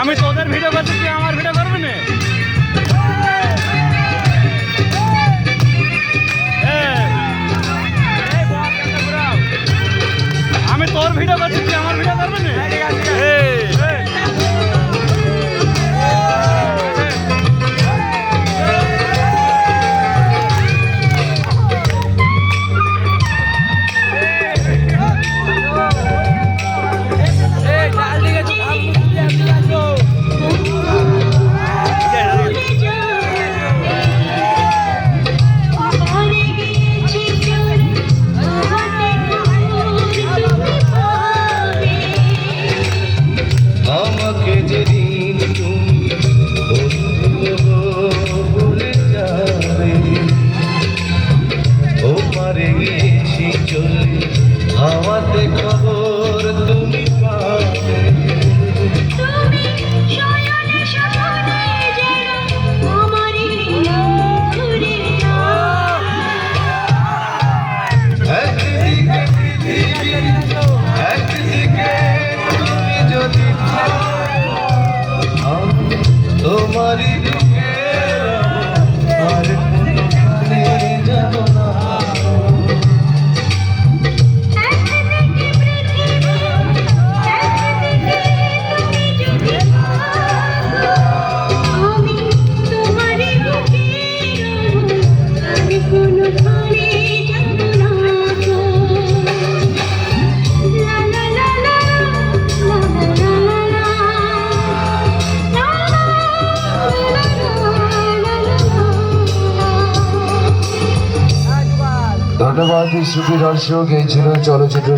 আমি তোদের ভিডিও করতেছি আমার ধন্যবাদ সুখী দর্শক এই ছিল চলচ্চিত্র